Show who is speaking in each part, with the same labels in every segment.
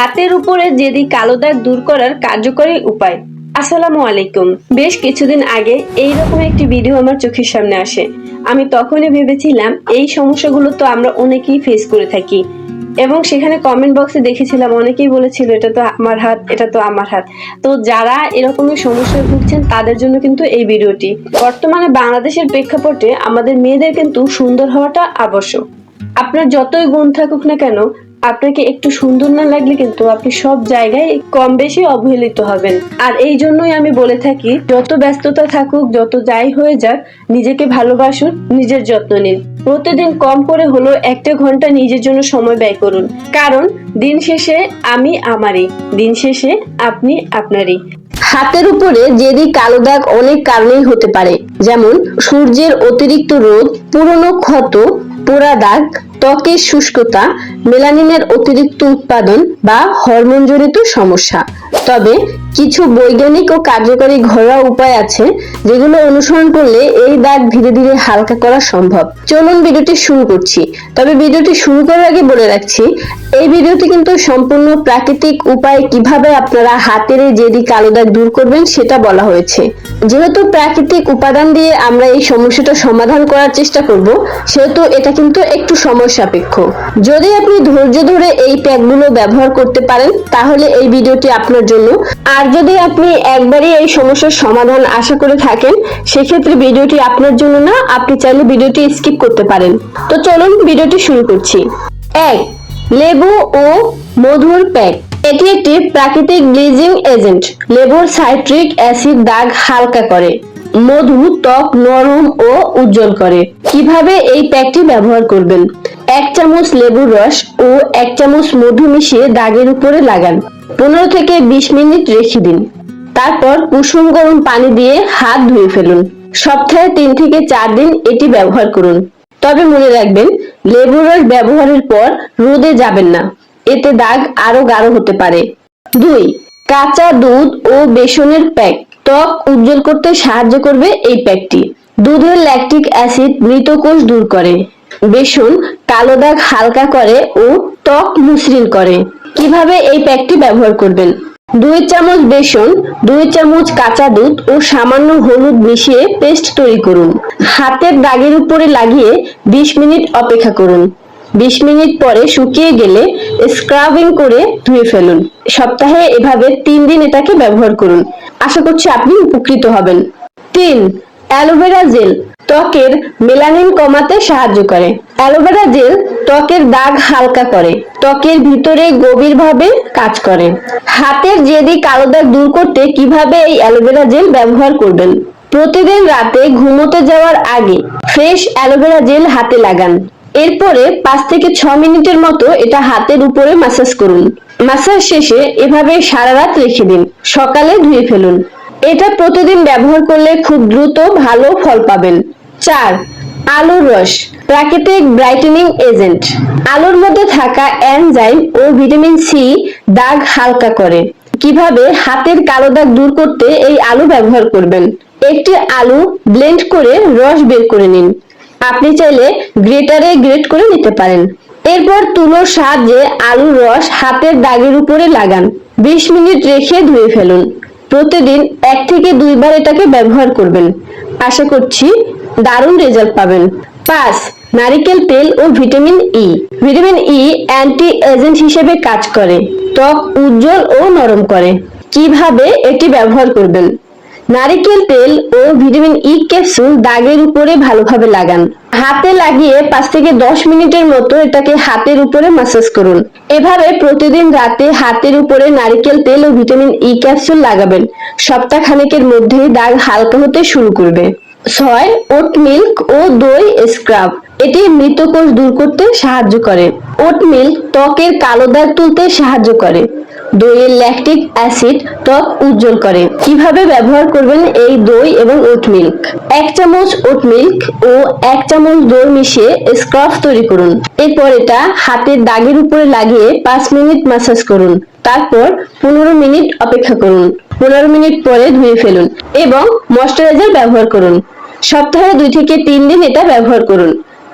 Speaker 1: হাতের উপরে জেদি কালো দাগ দূর করার কার্যকরী উপায়। আসসালামু আলাইকুম। বেশ কিছুদিন আগে এই রকম একটি ভিডিও আমার চোখের সামনে আসে। আমি তখনই ভেবেছিলাম, এই সমস্যাগুলো তো আমরা অনেকেই ফেস করে থাকি। এবং সেখানে কমেন্ট বক্সে দেখেছিলাম, অনেকেই বলেছিল, এটা তো আমার হাত, এটা তো আমার হাত। তো যারা এরকমের সমস্যায় ভুগছেন, তাদের জন্য কিন্তু এই ভিডিওটি। বর্তমানে বাংলাদেশের প্রেক্ষাপটে আমাদের মেয়েদের কিন্তু সুন্দর হওয়াটা আবশ্যক। আপনার যতই গুণ থাকুক না কেন আপনাকে একটু সুন্দর না লাগলে কিন্তু আপনি সব জায়গায় কম বেশি অবহেলিত হবেন। আর এই জন্যই আমি বলে থাকি, যত ব্যস্ততা থাকুক, যত যাই হয়ে যাক, নিজেকে ভালোবাসুন, নিজের যত্ন নিন। প্রতিদিন কম করে হলেও একটা ঘণ্টা নিজের জন্য সময় ব্যয় করুন। কারণ দিন শেষে আমি আমারই, দিন শেষে আপনি আপনারই। হাতের উপরে জেদি কালো দাগ অনেক কারণেই হতে পারে, যেমন সূর্যের অতিরিক্ত রোদ, পুরনো ক্ষত, পোড়া দাগ, ত্বকের শুষ্কতা মেলানিনের অতিরিক্ত উৎপাদন বা হরমোনজনিত সমস্যা। তবে কিছু বৈজ্ঞানিক ও কার্যকরী ঘরোয়া উপায় আছে, যেগুলো অনুসরণ করলে এই দাগ ধীরে ধীরে হালকা করা সম্ভব। চলুন ভিডিওটি শুরু করছি। তবে ভিডিওটি শুরু করার আগে বলে রাখছি, এই ভিডিওটি কিন্তু সম্পূর্ণ প্রাকৃতিক উপায়ে কীভাবে আপনারা হাতের এই জেদি কালো দাগ দূর করবেন সেটা বলা হয়েছে। যেহেতু প্রাকৃতিক উপাদান দিয়ে আমরা এই সমস্যাটা সমাধান করার চেষ্টা করব, সেহেতু এটা কিন্তু একটু সময় সাপেক্ষ। যদি আপনি ধৈর্য ধরে এই প্যাকগুলো ব্যবহার করতে পারেন, তাহলে এই ভিডিওটি আপনার জন্য। আর যদি আপনি একবারই এই সমস্যার সমাধান আশা করে থাকেন, সেক্ষেত্রে ভিডিওটি আপনার জন্য না, আপনি চাইলে ভিডিওটি স্কিপ করতে পারেন। তো চলুন ভিডিওটি শুরু করছি। এক, লেবু ও মধুর প্যাক। এটি একটি প্রাকৃতিক ব্লিজিং এজেন্ট। লেবুর সাইট্রিক অ্যাসিড দাগ হালকা করে। মধু, ত্বক নরম ও উজ্জ্বল করে। কীভাবে এই প্যাকটি ব্যবহার করবেন? এক চামচ লেবুর রস ও এক চামচ মধু মিশিয়ে দাগের উপরে লাগান। পনেরো থেকে বিশ মিনিট রেখে দিন। তারপর কুসুম গরম পানি দিয়ে হাত ধুয়ে ফেলুন। সপ্তাহে তিন থেকে চার দিন এটি ব্যবহার করুন। তবে মনে রাখবেন, লেবুর রস ব্যবহারের পর রোদে যাবেন না। এতে দাগ আরও গাঢ় হতে পারে। দুই, কাঁচা দুধ ও বেসনের প্যাক। ত্বক উজ্জ্বল করতে সাহায্য করবে এই প্যাকটি। দুধের ল্যাকটিক অ্যাসিড মৃত কোষ দূর করে। বেসন কালো দাগ হালকা করে ও ত্বক মসৃণ করে। কীভাবে এই প্যাকটি ব্যবহার করবেন? দুই চামচ বেসন, দুই চামচ কাঁচা দুধ ও সামান্য হলুদ মিশিয়ে পেস্ট তৈরি করুন। হাতের দাগের উপরে লাগিয়ে 20 মিনিট অপেক্ষা করুন। 20 মিনিট পরে শুকিয়ে গেলে স্ক্রাবিং করে ধুয়ে ফেলুন। সপ্তাহে এভাবে তিন দিন এটাকে ব্যবহার করুন। আশা করছি আপনি উপকৃত হবেন। তিন, অ্যালোভেরা জেল ত্বকের মেলানিন কমাতে সাহায্য করে। অ্যালোভেরা জেল ত্বকের দাগ হালকা করে। ত্বকের ভিতরে গভীরভাবে কাজ করে। হাতের জেদি কালো দাগ দূর করতে কীভাবে এই অ্যালোভেরা জেল ব্যবহার করবেন? প্রতিদিন রাতে ঘুমোতে যাওয়ার আগে ফ্রেশ অ্যালোভেরা জেল হাতে লাগান। এরপরে পাঁচ থেকে ছ মিনিটের মতো এটা হাতের উপরে মাসাজ করুন। মাসাজ শেষে এভাবে সারা রাত রেখে দিন। সকালে ধুয়ে ফেলুন। এটা প্রতিদিন ব্যবহার করলে খুব দ্রুত ভালো ফল পাবেন। চার, আলুর রস। প্রাকৃতিক ব্রাইটেনিং এজেন্ট। আলুর মধ্যে থাকা এনজাইম ও ভিটামিন সি দাগ হালকা করে। কীভাবে হাতের কালো দাগ দূর করতে এই আলু ব্যবহার করবেন? একটি আলু ব্লেন্ড করে রস বের করে নিন। আপনি চাইলে গ্রেটারে গ্রেট করে নিতে পারেন। এরপর তুলোর সাহায্যে আলুর রস হাতের দাগের উপরে লাগান। 20 মিনিট রেখে ধুয়ে ফেলুন। প্রতিদিন এক থেকে দুইবার এটাকে ব্যবহার করবেন। আশা করছি দারুণ রেজাল্ট পাবেন। পাঁচ, নারিকেল তেল ও vitamin E. Vitamin E anti agent হিসেবে কাজ করে। ত্বক উজ্জ্বল ও নরম করে। কীভাবে এটি ব্যবহার করবেন? নারিকেল তেল ও ভিটামিন ই ক্যাপসুল দাগের উপরে ভালোভাবে লাগান। হাতে লাগিয়ে পাঁচ থেকে দশ মিনিটের মতো এটাকে হাতের উপরে মাসাজ করুন। এভাবে প্রতিদিন রাতে হাতের উপরে নারিকেল তেল ও ভিটামিন ই ক্যাপসুল লাগাবেন। সপ্তাহ খানেকের মধ্যেই দাগ হালকা হতে শুরু করবে। ছয় ওট মিল্ক ও দই স্ক্রাব। এটি মৃত কোষ দূর করতে সাহায্য করে। ওট মিল্ক ত্বকের কালো দাগ তুলতে সাহায্য করে। দইয়ের ল্যাকটিক অ্যাসিড ত্বক উজ্জ্বল করে। কীভাবে ব্যবহার করবেন এই দই এবং ওট মিল্ক? এক চামচ ওট মিল্ক ও এক চামচ দই মিশিয়ে স্ক্রাফ তৈরি করুন। এরপর এটা হাতের দাগের উপরে লাগিয়ে পাঁচ মিনিট ম্যাসাজ করুন। তারপর পনেরো মিনিট অপেক্ষা করুন। পনেরো মিনিট পরে ধুয়ে ফেলুন এবং ময়শ্চারাইজার ব্যবহার করুন। সপ্তাহে দুই থেকে তিন দিন এটা ব্যবহার করুন।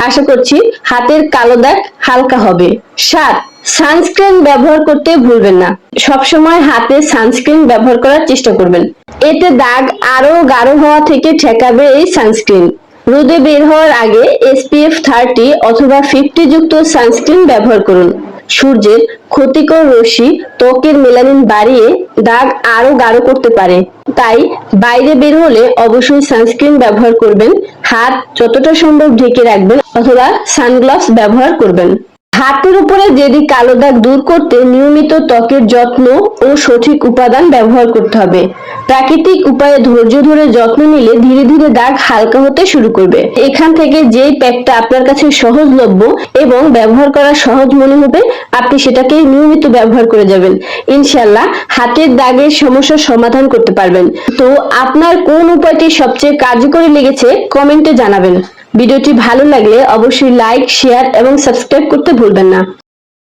Speaker 1: আশা করছি হাতের কালো দাগ হালকা হবে। সাত সানস্ক্রিন ব্যবহার করতে ভুলবেন না। সবসময় হাতে সানস্ক্রিন ব্যবহার করার চেষ্টা করবেন। এতে দাগ আরও গাঢ় হওয়া থেকে ঠেকাবে এই সানস্ক্রিন রোদে বের হওয়ার আগে এসপিএফ থার্টি অথবা ফিফটি যুক্ত সানস্ক্রিন ব্যবহার করুন। সূর্যের ক্ষতিকর রশ্মি ত্বকের মেলানিন বাড়িয়ে দাগ আরও গাঢ় করতে পারে। তাই বাইরে বের হলে অবশ্যই সানস্ক্রিন ব্যবহার করবেন। হাত যতটা সম্ভব ঢেকে রাখবেন অথবা সানগ্লাভস ব্যবহার করবেন। হাতের উপরে জেদি কালো দাগ দূর করতে নিয়মিত ত্বকের যত্ন ও সঠিক উপাদান ব্যবহার করতে হবে। প্রাকৃতিক উপায়ে ধৈর্য ধরে যত্ন নিলে ধীরে ধীরে দাগ হালকা হতে শুরু করবে। এখান থেকে যেই প্যাকটা আপনার কাছে সহজলভ্য এবং ব্যবহার করা সহজ মনে হবে, আপনি সেটাকে নিয়মিত ব্যবহার করে যাবেন। ইনশাল্লাহ হাতের দাগের সমস্যার সমাধান করতে পারবেন। তো আপনার কোন উপায়টি সবচেয়ে কার্যকরী লেগেছে, কমেন্টে জানাবেন। ভিডিওটি ভালো লাগলে অবশ্যই লাইক শেয়ার এবং সাবস্ক্রাইব করতে ভুলবেন না।